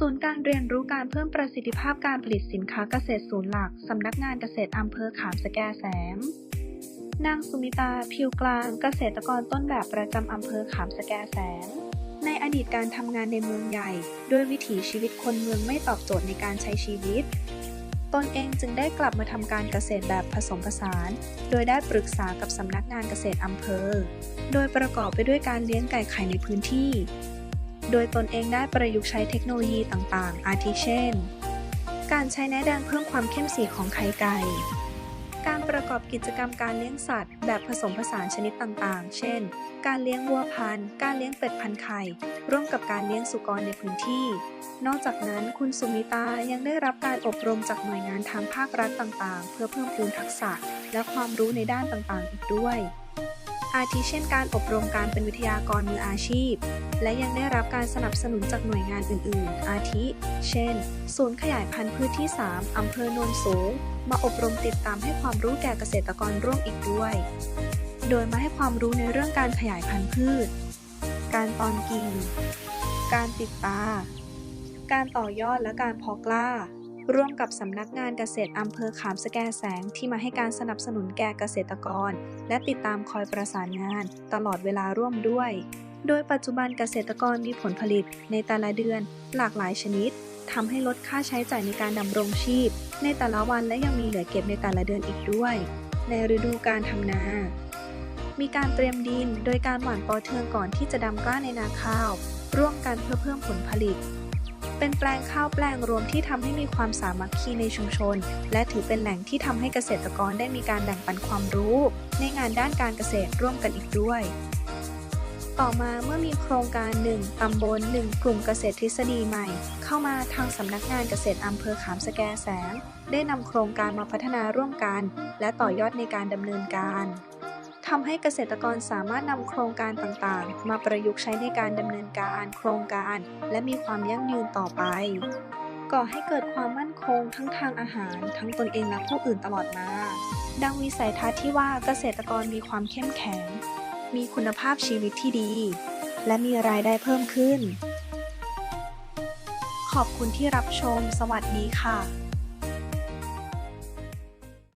ศูนย์การเรียนรู้การเพิ่มประสิทธิภาพการผลิตสินค้าเกษตรศูนย์หลัก สำนักงานเกษตรอำเภอขามสแกแสงนางสุมิตา พิวกลาง เกษตรกรต้นแบบประจำอำเภอขามสแกแสงในอดีตการทำงานในเมืองใหญ่ ด้วยวิถีชีวิตคนเมืองไม่ตอบโจทย์ในการใช้ชีวิต ตนเองจึงได้กลับมาทำการเกษตรแบบผสมผสาน โดยได้ปรึกษากับสำนักงานเกษตรอำเภอ โดยประกอบไปด้วยการเลี้ยงไก่ไข่ในพื้นที่ โดยตนเองได้ประยุกต์ใช้เทคโนโลยีต่างๆ อาทิเช่น การใช้แนแดงเพิ่มความเข้มสีของไข่ไก่ การประกอบกิจกรรมการเลี้ยงสัตว์ แบบผสมผสานชนิดต่างๆ เช่น การเลี้ยงวัวพันธุ์ การเลี้ยงเป็ดพันธุ์ไข่ ร่วมกับการเลี้ยงสุกรในพื้นที่ นอกจากนั้นคุณสุมิตายังได้รับการอบรมจากหน่วยงานทางภาครัฐต่างๆ เพื่อเพิ่มพูนทักษะ และความรู้ในด้านต่างๆ อีกด้วย อาทิเช่นการอบรมการเป็นวิทยากรมืออาชีพ และยังได้รับการสนับสนุนจากหน่วยงานอื่น ๆ อาทิ เช่น ศูนย์ขยายพันธุ์พืชที่ 3 อำเภอโนนสูง มาอบรมติดตามให้ความรู้แก่เกษตรกรร่วมอีกด้วย โดยมาให้ความรู้ในเรื่องการขยายพันธุ์พืช การตอนกิ่ง การติดตา การต่อยอดและการเพาะกล้า ร่วมกับสำนักงานเกษตรอำเภอขามสแกแสงที่มาให้การสนับสนุนแก่เกษตรกร และติดตามคอยประสานงานตลอดเวลาร่วมด้วย โดยปัจจุบันเกษตรกรมีผลผลิตในแต่ละเดือนหลากหลายชนิดทำให้ลดค่าใช้จ่ายในการดำรงชีพ ในแต่ละวันและยังมีเหลือเก็บในแต่ละเดือนอีกด้วย ในฤดูการทำนา มีการเตรียมดินโดยการหว่านปอเทืองก่อนที่จะดำกล้าในนาข้าว ร่วมกันเพื่อเพิ่มผลผลิต เป็นแปลงข้าวแปลงรวมที่ทำให้มีความสามัคคีในชุมชน และถือเป็นแหล่งที่ทำให้เกษตรกรได้มีการแบ่งปันความรู้ ในงานด้านการเกษตรร่วมกันอีกด้วยต่อมาเมื่อมีโครงการ 1 ตำบล 1 กลุ่มเกษตรทฤษฎีใหม่ เข้ามาทางสำนักงานเกษตรอำเภอขามสแกแสง ได้นำโครงการมาพัฒนาร่วมกัน และต่อยอดในการดำเนินการ ทำให้เกษตรกรสามารถนำโครงการต่างๆ มาประยุกต์ใช้ในการดำเนินการโครงการ และมีความยั่งยืนต่อไป ก่อให้เกิดความมั่นคงทั้งทางอาหาร ทั้งตนเองและผู้อื่นตลอดมา ดังวิสัยทัศน์ที่ว่าเกษตรกรมีความเข้มแข็ง มีคุณภาพชีวิตที่ดี และมีรายได้เพิ่มขึ้น ขอบคุณที่รับชม สวัสดีค่ะ